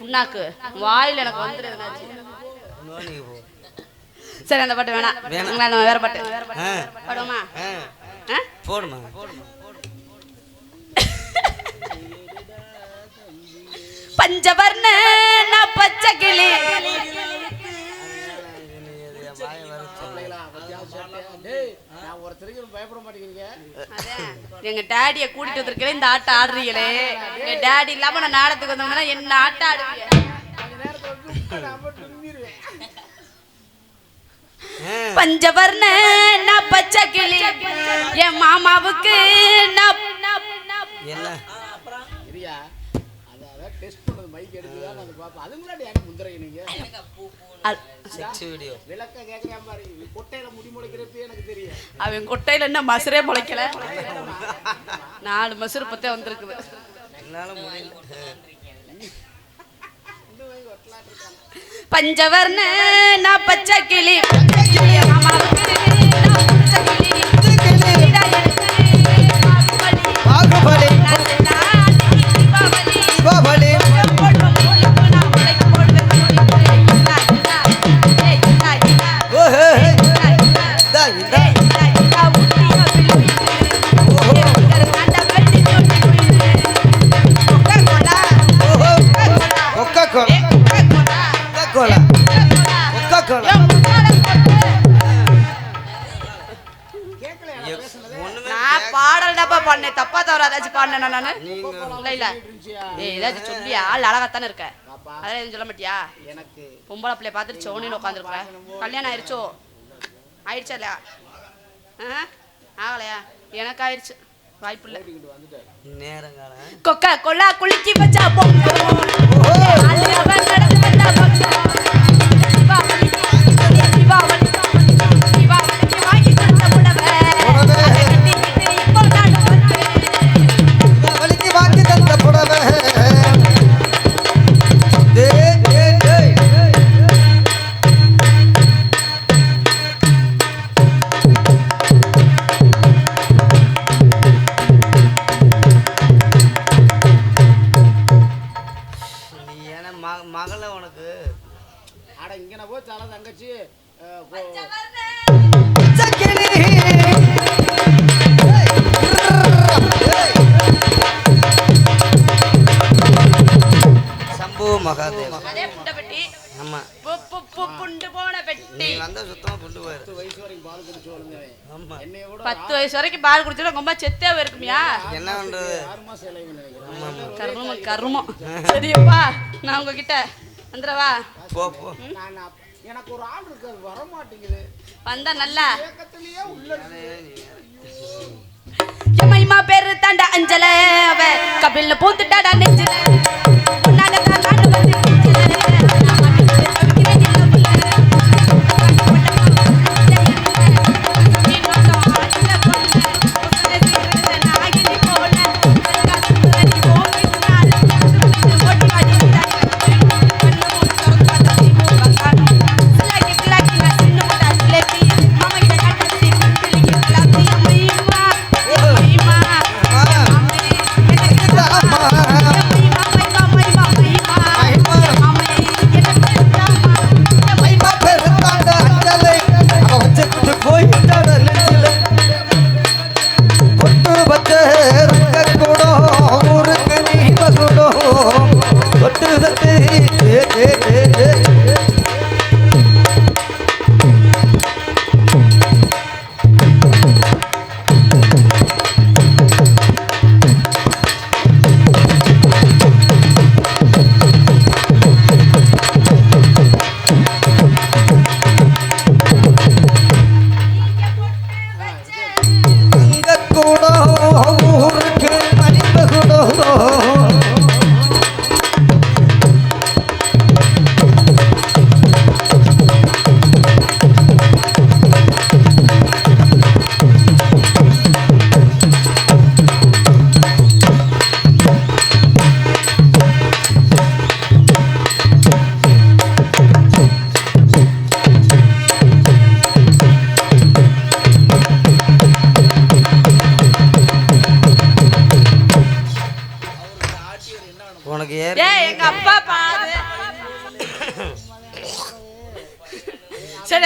புண்ணாக்கு. வாயில் எனக்கு போ சரி அந்த பாட்டு வேணாம். வேணாம். வேற பாட்டு. பாடுவோமா? போடுமா? பஞ்சவர்ண நான் பச்சை கிளி. நான் ஒருத்தருக்கு பயப்பட மாட்டேங்கிறீங்க. எங்க டாடிய கூட்டிட்டு வந்திருக்கேன் இந்த ஆட்டம் ஆடுறீங்களே. எங்க டாடி இல்லாம நான் நாடத்துக்கு வந்தோம்னா என்ன ஆட்டம் ஆடுவீங்க? பஞ்சவர்ண நான் பச்சை கிளி. என் மாமாவுக்கு நான் என்ன சரியா அதை அதான் டெஸ்ட் அது முன்னாடி எனக்கு முந்திரைங்க விளக்க கொட்டையில முடி முளைக்கிறப்பே எனக்கு தெரியும் அவன் கொட்டையில என்ன மசுரே முளைக்கல? நாலு மசுறு பத்தே வந்திருக்குது. என்னால பஞ்சவர்ண நான் பச்சை கிளி. என் மாமாவுக்கு நான் பச்சை கிளி. நான் பாடல் டப்பா பாடினேன் தப்பா தவிர ஏதாச்சும் பாடினேன் நானு இல்ல இல்ல. ஏய் ஏதாச்சும் சொல்லியா? ஆள் அழகாத்தானே இருக்க. அதெல்லாம் எதுவும் சொல்ல மாட்டியா? எனக்கு பொம்பளை பிள்ளைய பார்த்துட்டு சோனின்னு உட்காந்துருக்க கல்யாணம் ஆயிடுச்சோ ஆயிடுச்சா இல்லையா? ஆ? ஆகலையா? எனக்கு ஆயிடுச்சு வாய்ப்பு இல்லை. நேரங்காலம் கொக்கா கொல்லா குலுக்கி வச்சா பொங்க பத்து வயசு வரைக்கும் பால் குடிச்சா ரொம்ப செத்தே இருக்குமியா? என்ன பண்றது? கருமம் கருமம். சரியப்பா நான் உங்ககிட்ட வந்துடவா? போ போ. எனக்கு ஒரு ஆள் இருக்கு அது வர மாட்டேங்குது வந்தா நல்லா. ஏக்கத்திலேயே உள்ள இருக்கு. எம்மைமா பேரு தாண்டா அஞ்சல. அவ கபில்ல பூத்துட்டாடா நெஞ்சில. உன்னால தான் வந்து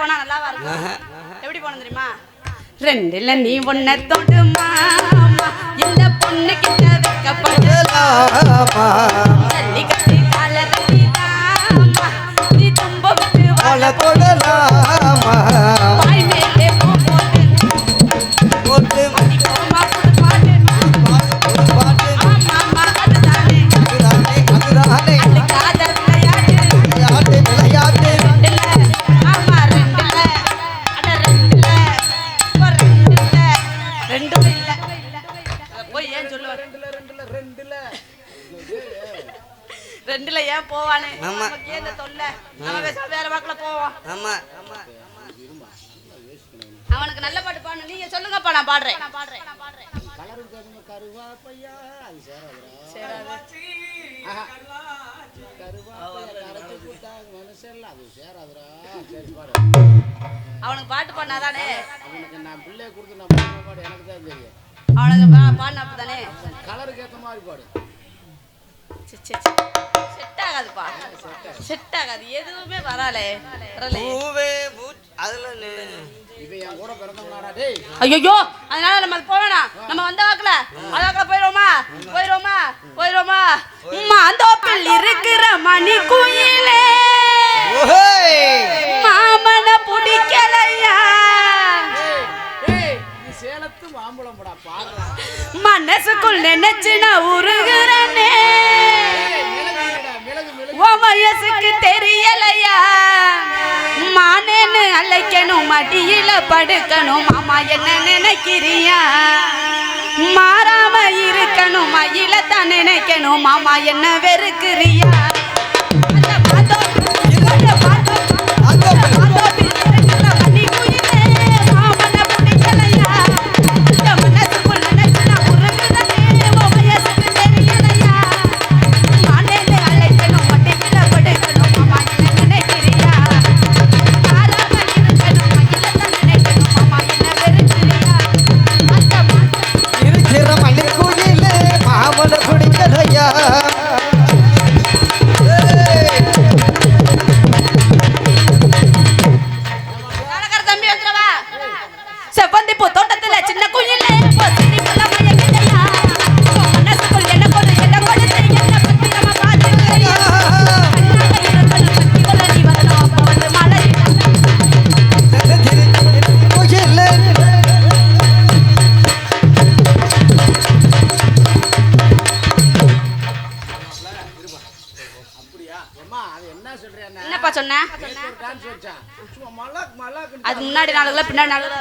போனா நல்லா இருக்கும் எப்படி போன தெரியுமா? ரெண்டுல நீ ஒன்ன தொடுமா இந்த பொண்ணு கிட்ட நீதாம்மா. நீ தும்ப விட்டு வாழ போடலாமா ரெண்டுல ஏன் போவானே. நமக்கு ஏன் தொல்லை. நம்ம பேசாம வேற வாக்குல போவோம். ஆமா. ஆமா அவனுக்கு நல்ல பாட்டு பாடணும். நீங்க சொல்லுங்கப்பா நான் பாடுறேன். நான் பாடுறேன். நான் பாடுறேன். கருவாப்பையா, அது சேராதுடா. சரி ஆஹா. கருவாப்பையா கரைச்சு போட்டா மனுஷன்ல, அது சேராதுடா. சரி, பாரு. அவனுக்கு பாட்டு பாடினாதானே? அவனுக்கு நான் பிள்ளைய கொடுத்து நான் பாடு எனக்கு தான் தெரியும். அவனுக்கு பா- பாடின அப்பதானே கலருக்கு ஏத்த மாதிரி பாடு. செட் ஆகாதுப்பா செட் ஆகாது எதுவுமே வராலே. ஐயோ அதனால நம்ம அது போவேணா நம்ம வந்த வாக்குல. அந்த வாக்குல போயிடுவோமா போயிடுவோமா போயிடுவோமா உமா தோப்பில் இருக்கிற மணி குயிலே. மாமன பிடிக்கலையா? மனசுக்குள் நினைச்சு உருகிறனே. உன் வயசுக்கு தெரியலையா? மானேன்னு அழைக்கணும் மடியில படுக்கணும். மாமா என்ன நினைக்கிறியா? மாறாம இருக்கணும் மயில தான் நினைக்கணும். மாமா என்ன வெறுக்கிறியா? என்னப்பா சொன்ன? அது முன்னாடி நாளுக்குள்ள பின்னாடி நாளுக்குள்ள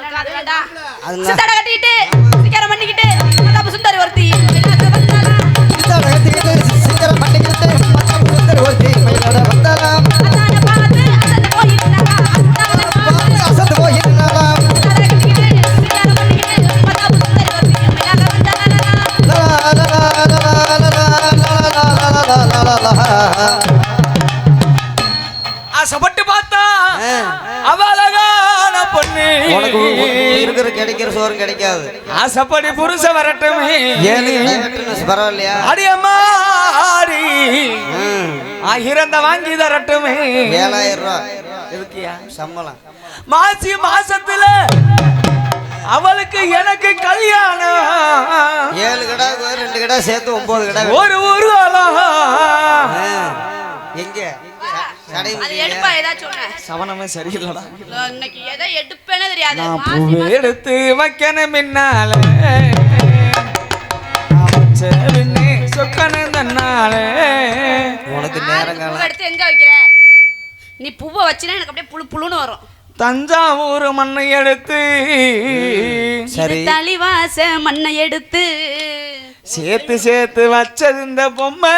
கட்டிக்கிட்டு சீக்கிரம் பண்ணிக்கிட்டு சுந்தரி ஒருத்தி. பண்ணிக்கிட்டு கிடைக்கிற சோறும் கிடைக்காது. ஆசைப்படி புருஷ வரட்டுமே. பரவாயில்லையா? அடியம்மாடி ம். ஆயிரந்த வாங்கி தரட்டுமே. ஏழாயிரம் ரூபா. எதுக்கியா சம்பளம். மாசி மாசத்துல அவளுக்கு எனக்கு கல்யாணம். ஏழு கடை ரெண்டு கடை சேர்த்து ஒன்பது கடை. ஒரு ஊர்வலம். எங்க? அது எடுப்பா ஏதாச்சும் ஒண்ணு. சவனமே சரியில்லடா. இன்னைக்கு எதை எடுப்பேன்னு தெரியாது. நான் பூவை மாசம். எடுத்து வைக்கணும் பின்னால பின்னே சொக்கணும் தன்னாலே. உனக்கு பூவை எடுத்து எங்க வைக்கிற? நீ பூவை வச்சினா எனக்கு அப்படியே புழு புழுன்னு வரும். தஞ்சாவூர் மண்ணை எடுத்து. சரி. தளிவாச மண்ணை எடுத்து. சேர்த்து சேர்த்து வச்சது இந்த பொம்மை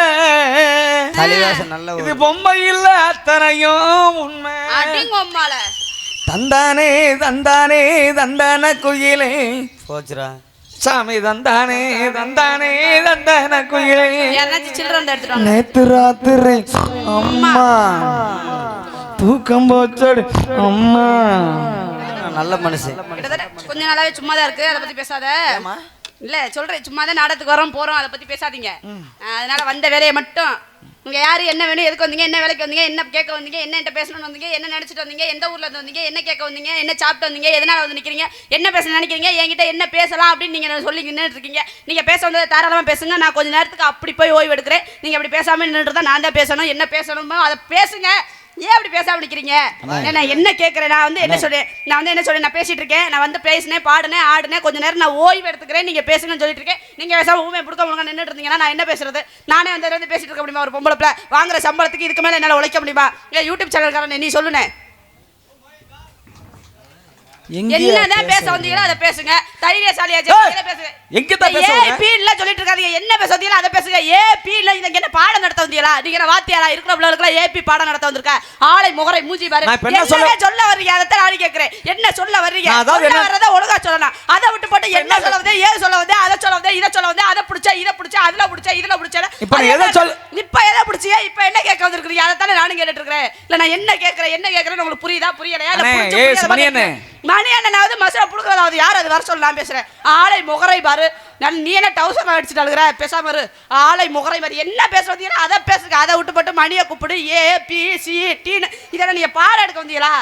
நல்ல இது பொம்மை இல்ல அத்தனையும் உண்மை. தந்தானே தந்தானே தந்தான குயிலே. போச்சுரா சாமி தந்தானே தந்தானே தந்தான குயிலே. நேத்து ராத்திரி அம்மா. தூக்கம் போச்சடி அம்மா. நல்ல மனுஷன். கொஞ்ச நாளாவே சும்மா தான் இருக்கு. அதை பத்தி பேசாத. இல்ல சொல்றேன். சும்மா தான் நாடகத்துக்கு வரோம் போறோம் அதை பத்தி பேசாதீங்க. அதனால வந்த வேலையை மட்டும் நீங்க யாரு என்ன வேணும் எதுக்கு வந்தீங்க என்ன வேலைக்கு வந்தீங்க என்ன கேட்க வந்தீங்க என்ன பேசணும்னு வந்தீங்க என்ன நினைச்சிட்டு வந்தீங்க எந்த ஊர்ல இருந்து வந்தீங்க என்ன கேட்க வந்தீங்க என்ன சாப்பிட்டு வந்தீங்க எதனால வந்து நிக்கிறீங்க என்ன பேச நினைக்கிறீங்க என்கிட்ட என்ன பேசலாம் அப்படின்னு நீங்க சொல்லி நின்னுட்டு இருக்கீங்க. நீங்க பேச வந்ததை தாராளமா பேசுங்க நான் கொஞ்ச நேரத்துக்கு அப்படி போய் ஓய்வு எடுக்கிறேன். நீங்க அப்படி பேசாம நின்றுட்டு தான் நான் தான் பேசணும். என்ன பேசணுமோ அதை பேசுங்க. ஏன் அப்படி பேசாம நிக்கிறீங்க? நான் என்ன கேட்கறேன் நான் வந்து என்ன சொல்றேன்? நான் வந்து என்ன சொல்றேன்? நான் பேசிட்டு இருக்கேன். நான் வந்து பேசினேன் பாடினேன் ஆடினேன். கொஞ்ச நேரம் நான் ஓய்வு எடுத்துக்கிறேன். நீங்க பேசுங்கன்னு சொல்லிட்டு இருக்கேன். நீங்க பேசாம ஊமை புடுக்க முழுக்க நின்றுட்டு இருந்தீங்கன்னா நான் என்ன பேசுறது? நானே வந்து பேசிட்டு இருக்க முடியுமா? ஒரு பொம்பளை வாங்குற சம்பளத்துக்கு இதுக்கு மேல என்னால உழைக்க முடியுமா? ஏன் யூடியூப் சேனல்காரன் நீ சொல்லுனே. என்னதான் பேச வந்தீங்களோ? அதை பேசுங்க. இதை பேசுங்க? பேச ஏ வந்த? பி இல்ல சொல்லிட்டு இருக்காதீங்க. என்ன பேச வந்தீங்களோ அதை பேசுங்க. ஏ பி இல்ல இங்க என்ன பாடம் நடத்த வந்தீங்களா? நீங்க வாத்தியாரா? இருக்கிற பிள்ளைகளுக்கு ஏ பி பாடம் நடத்த வந்திருக்க? ஆளை முகரை மூஞ்சி பாரு. என்ன சொல்ல- வர்றீங்க? அதை தான் நான் கேக்குறேன். என்ன சொல்ல வர்றீங்க? சொல்ல வர்றத ஒழுங்கா சொல்லலாம். அதை விட்டு போட்டு என்ன சொல்ல வந்தே ஏது சொல்ல வந்தே அதை சொல்ல வந்தே இதை சொல்ல வந்தே அதை பிடிச்ச இதை பிடிச்ச அதுல பிடிச்ச இதுல பிடிச்ச இப்ப நீ எதை சொல்ல- இப்ப எதை பிடிச்சியா இப்ப என்ன கேட்க வந்திருக்கீங்க அதை தானே நானும் கேட்டுட்டு இருக்கிறேன். இல்ல நான் என்ன கேக்குறேன் என்ன கேக்குறேன்னு உங்களுக்கு புரியுதா? புரியலையா? மணி. மணி அண்ணனாவது மசுரா புடுக்கிறதாவது யார்? அது வர சொல்லலாம் பேசுறேன். ஆளை முகரை பாரு. நான் நீ என்ன டவுசர் அடிச்சுட்டு அழுகிற? பேசாம இரு. ஆளை முகரை பாரு. என்ன பேச வந்தீங்கன்னா அதை பேசுங்க அதை விட்டு போட்டு மணியை கூப்பிடு. ஏ பி சி டீன்னு இதெல்லாம் நீங்க பாடம் எடுக்க வந்தீங்களா?